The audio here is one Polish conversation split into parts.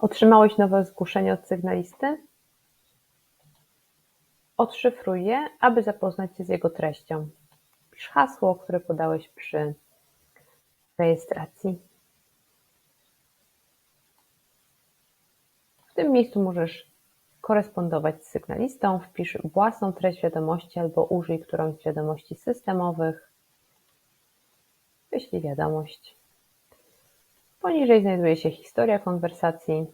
Otrzymałeś nowe zgłoszenie od sygnalisty? Odszyfruj je, aby zapoznać się z jego treścią. Wpisz hasło, które podałeś przy rejestracji. W tym miejscu możesz korespondować z sygnalistą, wpisz własną treść wiadomości albo użyj którąś z wiadomości systemowych. Wyślij wiadomość. Poniżej znajduje się historia konwersacji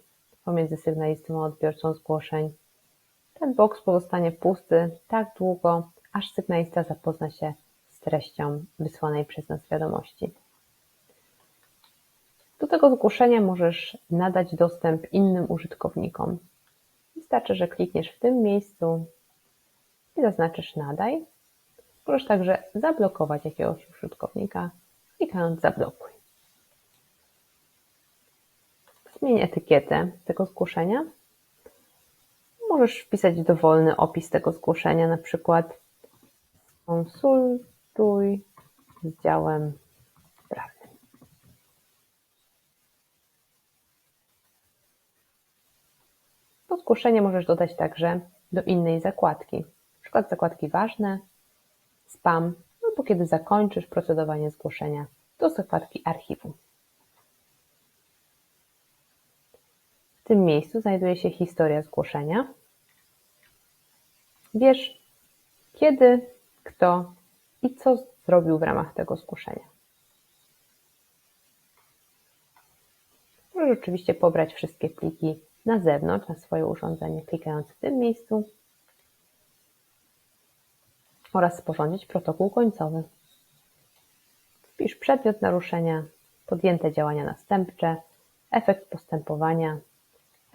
pomiędzy sygnalistą a odbiorcą zgłoszeń. Ten boks pozostanie pusty tak długo, aż sygnalista zapozna się z treścią wysłanej przez nas wiadomości. Do tego zgłoszenia możesz nadać dostęp innym użytkownikom. Wystarczy, że klikniesz w tym miejscu i zaznaczysz nadaj. Możesz także zablokować jakiegoś użytkownika, klikając zablokuj. Zmień etykietę tego zgłoszenia. Możesz wpisać dowolny opis tego zgłoszenia, na przykład konsultuj z działem prawnym. To zgłoszenie możesz dodać także do innej zakładki, na przykład zakładki ważne, spam, albo kiedy zakończysz procedowanie zgłoszenia, do zakładki archiwum. W tym miejscu znajduje się historia zgłoszenia. Wiesz, kiedy, kto i co zrobił w ramach tego zgłoszenia. Możesz oczywiście pobrać wszystkie pliki na zewnątrz, na swoje urządzenie, klikając w tym miejscu oraz sporządzić protokół końcowy. Wpisz przedmiot naruszenia, podjęte działania następcze, efekt postępowania,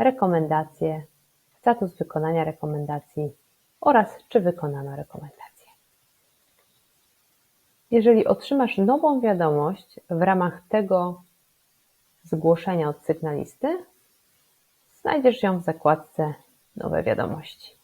rekomendacje, status wykonania rekomendacji oraz czy wykonano rekomendację. Jeżeli otrzymasz nową wiadomość w ramach tego zgłoszenia od sygnalisty, znajdziesz ją w zakładce Nowe wiadomości.